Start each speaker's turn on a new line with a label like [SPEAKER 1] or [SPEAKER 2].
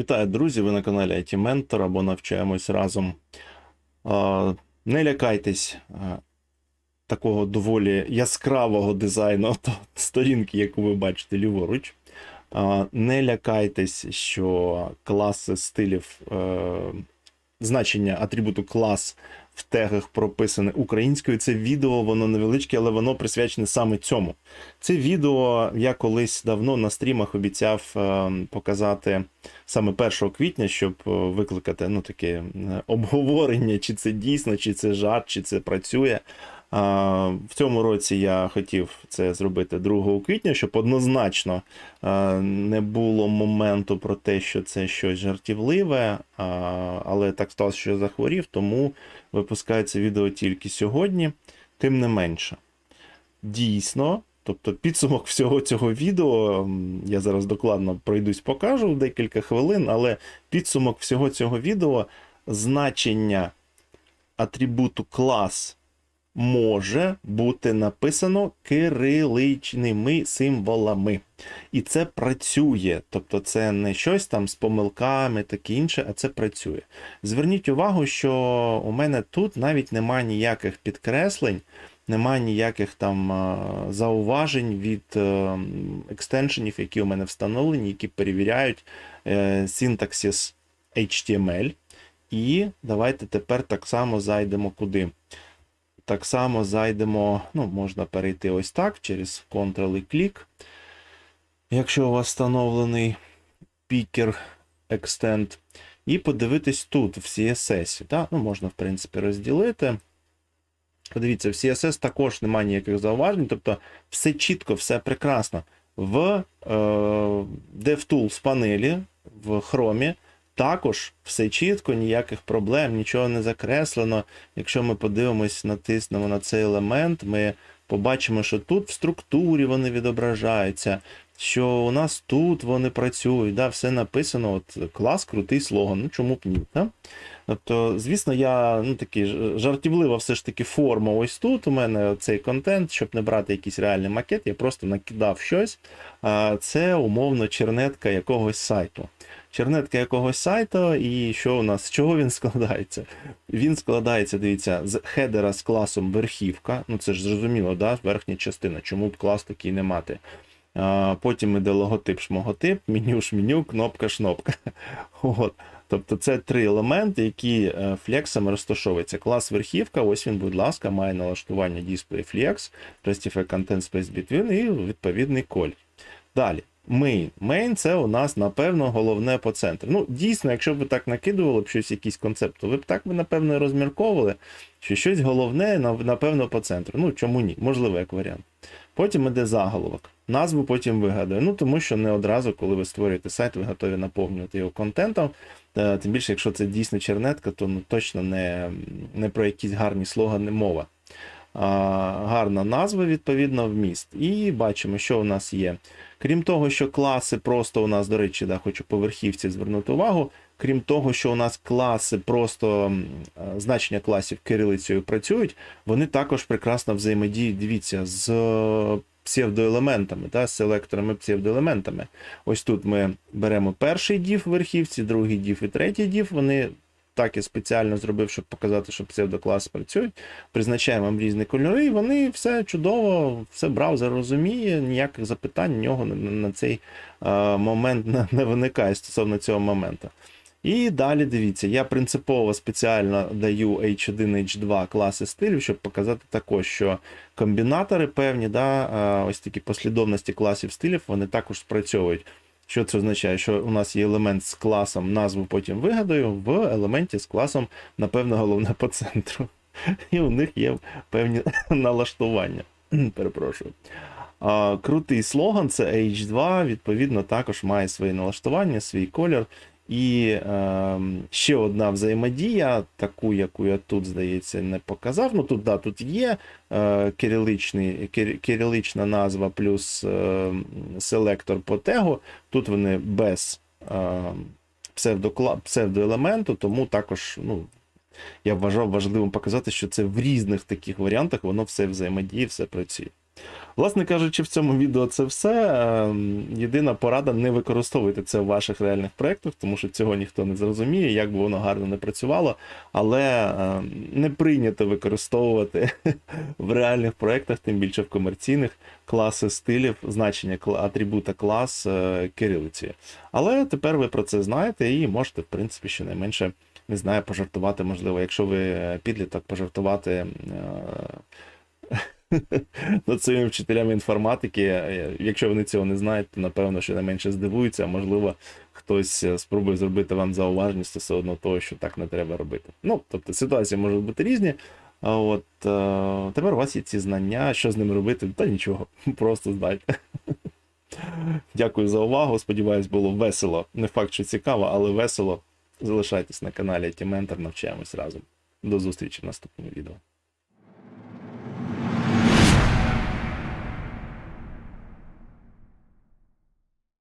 [SPEAKER 1] Вітаю, друзі! Ви на каналі IT Mentor або навчаємось разом. Не лякайтесь такого доволі яскравого дизайну сторінки, яку ви бачите ліворуч. Не лякайтесь, що класи стилів, е, значення атрибуту клас в тегах прописане українською. Це відео, воно невеличке, але воно присвячене саме цьому. Це відео я колись давно на стрімах обіцяв е, показати саме 1 квітня, щоб е, викликати ну, таке е, обговорення, чи це дійсно, чи це жарт, чи це працює. В цьому році я хотів це зробити 2 квітня, щоб однозначно не було моменту про те, що це щось жартівливе, але так сталося, що я захворів, тому випускаю це відео тільки сьогодні. Тим не менше, дійсно, тобто підсумок всього цього відео, я зараз докладно пройдусь, покажу в декілька хвилин, але підсумок всього цього відео значення атрибуту клас може бути написано кириличними символами. І це працює. Тобто це не щось там з помилками, таке інше, а це працює. Зверніть увагу, що у мене тут навіть немає ніяких підкреслень, немає ніяких там зауважень від е, екстеншенів, які у мене встановлені, які перевіряють е, синтаксис HTML. І давайте тепер так само зайдемо куди. Так само зайдемо, ну, можна перейти ось так через Ctrl і клік. Якщо у вас встановлений Picker Extend, і подивитись тут, в CSS. Да? Ну, можна, в принципі, розділити. Подивіться, в CSS також немає ніяких зауважень, тобто все чітко, все прекрасно. В е, DevTools панелі в Chrome також все чітко, ніяких проблем, нічого не закреслено. Якщо ми подивимось, натиснемо на цей елемент, ми побачимо, що тут в структурі вони відображаються, що у нас тут вони працюють, да, все написано, от клас, крутий слоган. Ну чому б ні? Да? Тобто, звісно, я ну, такий жартівлива все ж таки форма ось тут. У мене цей контент, щоб не брати якийсь реальний макет, я просто накидав щось. Це умовно чернетка якогось сайту. Чернетка якогось сайту, і що у нас? З чого він складається? Він складається, дивіться, з хедера з класом верхівка. Ну це ж зрозуміло, да? верхня частина. Чому б клас такий не мати? А, потім іде логотип, шмоготип, меню, шменю, кнопка, шнопка. От. Тобто це три елементи, які е, флексами розташовуються. Клас верхівка, ось він, будь ласка, має налаштування Display Flex, Justify Content Space Between і відповідний коль. Далі. Main. Main це у нас, напевно, головне по центру. Ну, дійсно, якщо б ви так накидували б щось, якийсь концепт, то ви б так би, напевно, розмірковували, що щось головне, напевно, по центру. Ну, чому ні? Можливо, як варіант. Потім іде заголовок. Назву потім вигадую. Ну, тому що не одразу, коли ви створюєте сайт, ви готові наповнювати його контентом. Е, Тим більше, якщо це дійсно чернетка, то ну, точно не, не про якісь гарні слогани мова. Гарна назва, відповідно, вміст. І бачимо, що у нас є. Крім того, що класи просто у нас, до речі, да, хочу по верхівці звернути увагу. Крім того, що у нас класи просто значення класів кирилицею працюють, вони також прекрасно взаємодіють, дивіться, з псевдоелементами, да, з селекторами псевдоелементами. Ось тут ми беремо перший дів верхівці, другий дів і третій дів. Вони так я спеціально зробив, щоб показати, що псевдокласи працюють. Призначаємо їм різні кольори, і вони все чудово, все браузер розуміє, ніяких запитань у нього на, на- цей е, момент не, не виникає стосовно цього моменту. І далі дивіться, я принципово спеціально даю H1, H2 класи стилю, щоб показати також, що комбінатори певні, да, е, ось такі послідовності класів стилів, вони також спрацьовують. Що це означає? Що у нас є елемент з класом, назву потім вигадаю, в елементі з класом, напевно, головне по центру. І у них є певні налаштування. Перепрошую. А, крутий слоган це H2, відповідно, також має свої налаштування, свій колір. І е, ще одна взаємодія, таку, яку я тут, здається, не показав. Ну тут, да, тут є е, кириличний, кир, кирилична назва плюс е, селектор по тегу. Тут вони без е, псевдокла, псевдоелементу, тому також ну, я вважав важливим показати, що це в різних таких варіантах воно все взаємодіє, все працює. Власне кажучи, в цьому відео це все. Ем, Єдина порада не використовуйте це в ваших реальних проєктах, тому що цього ніхто не зрозуміє, як би воно гарно не працювало. Але ем, не прийнято використовувати в реальних проєктах, тим більше в комерційних, класи стилів, значення атрибута клас е, кирилиці. Але тепер ви про це знаєте і можете, в принципі, щонайменше, не знаю, пожартувати, можливо, якщо ви е, підліток, пожартувати. над своїми вчителями інформатики. Е, Якщо вони цього не знають, то напевно щонайменше здивуються, а можливо, хтось е, спробує зробити вам зауваження стосовно того, що так не треба робити. Ну, тобто ситуації можуть бути різні. А от е, тепер у вас є ці знання, що з ними робити, та нічого, просто здайте. Дякую за увагу. Сподіваюсь, було весело. Не факт, що цікаво, але весело. Залишайтесь на каналі Mentor, навчаємось разом. До зустрічі в наступному відео.